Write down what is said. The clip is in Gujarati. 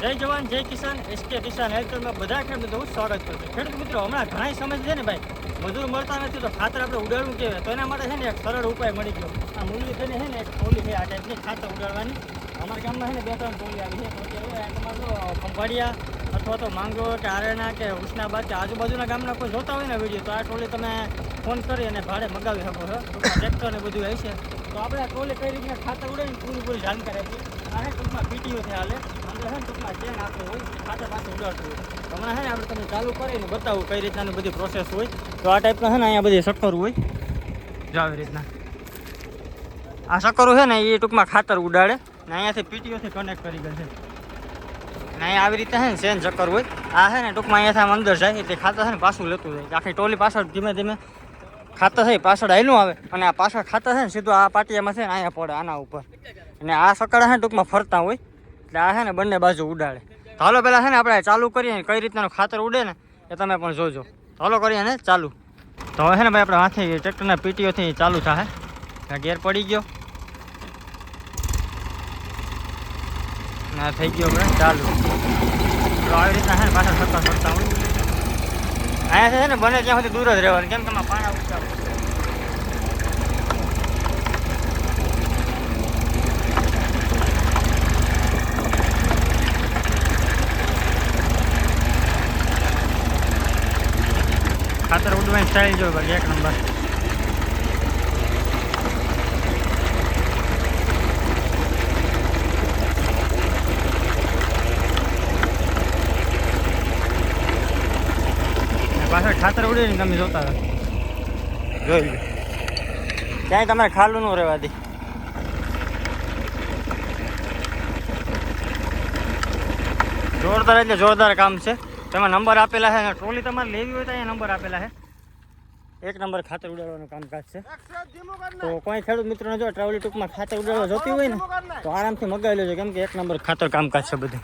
જય જવાન, જય કિસાન. એસકે કિસાન હેલ્થમાં બધા ખેડૂતોનું સ્વાગત કરું છું. ખેડૂત મિત્રો, હમણાં ઘણા સમય છે ને ભાઈ? મજૂર મળતા નથી તો ખાતર આપણે ઉડાડવું કહેવાય તો એના માટે છે ને એક સરળ ઉપાય મળી ગયો. આ મૂલ્ય છે ને છે ને, એક ટોલી છે આ ટાઈપની ખાતર ઉડાડવાની. અમારા ગામમાં છે ને બે ત્રણ ટોલી આવી છે. તો ખંભાળિયા અથવા તો માંગો કે આરેના કે ઉષ્ણાબાદ કે આજુબાજુના ગામના કોઈ જોતા હોય ને વીડિયો, તો આ ટોલી તમે ફોન કરી અને ભાડે મગાવી શકો છો. ટ્રેક્ટર ને બધું હશે તો આપણે આ ટોલી કઈ રીતના ખાતર ઉડાવીને પૂરી જાણકારી આપીએ? આ ટૂંકમાં પીટીઓ છે હાલે. અંદર છે ને ચેન આપતો હોય સાથે પાસે ઉડાડતું હમણાં છે ને આપણે તમને ચાલુ કરીને બતાવું કઈ રીતનાની બધી પ્રોસેસ હોય. તો આ ટાઈપના છે ને અહીંયા બધી શક્કર હોય. જો આવી રીતના. આ શક્કરો છે ને એ ટૂંકમાં ખાતર ઉડાડે ને અહીંયાથી પીટીઓથી કનેક્ટ કરી ગયેલ છે. ને અહીંયા આવી રીતે છે ને ચેન ચક્કર હોય. આ છે ને ટૂંકમાં અહીંયાથી આમ અંદર જાય એટલે ખાતર છે ને પાછું લેતું જાય. આખી ટોલી પાછળ ધીમે ધીમે ખાતર થઈ પાછળ આયલું આવે અને આ પાછળ ખાતર છે ને સીધું આ પાટિયામાં છે ને અહીંયા પડે આના ઉપર. અને આ સકડા છે ટૂંકમાં ફરતા હોય. એટલે આ છે ને બંને બાજુ ઉડાડે. હાલો પહેલાં છે ને આપણે ચાલુ કરીએ કઈ રીતના ખાતર ઉડે ને એ તમે પણ જોજો. હાલો કરીએ ને ચાલુ. તો હવે છે ને ભાઈ આપણે હાથે ટ્રેક્ટરના પીટીઓથી ચાલુ થાય ગેર પડી ગયો. ના થઈ ગયો આપણે ચાલુ. તો આવી રીતના છે ને પાછા સક્કર ફરતા હોય અહીંયા છે ને બને ત્યાં સુધી દૂર જ રહેવાનું. કેમ કે પાણા ઊંચા હોય. ખાતર ઉડવાની સ્ટાઇલ જો ભાઈ એક નંબર. પાછળ ખાતર ઉડે ને તમે જોતા હતા જોઈ લો ક્યાંય તમારે ખાલું ન રહેવા દે. જોરદાર એટલે જોરદાર કામ છે. તેમાં નંબર આપેલા છે અને ટ્રોલી તમારે લેવી હોય તો અહીંયા નંબર આપેલા છે. એક નંબર ખાતર ઉડાડવાનું કામકાજ છે. તો કોઈ ખેડૂત મિત્રોને જો ટ્રાવેલી ટૂંકમાં ખાતર ઉડાડવા જોતી હોય ને, તો આરામથી મગાવી લેજો, કેમ કે એક નંબર ખાતર કામકાજ છે બધું.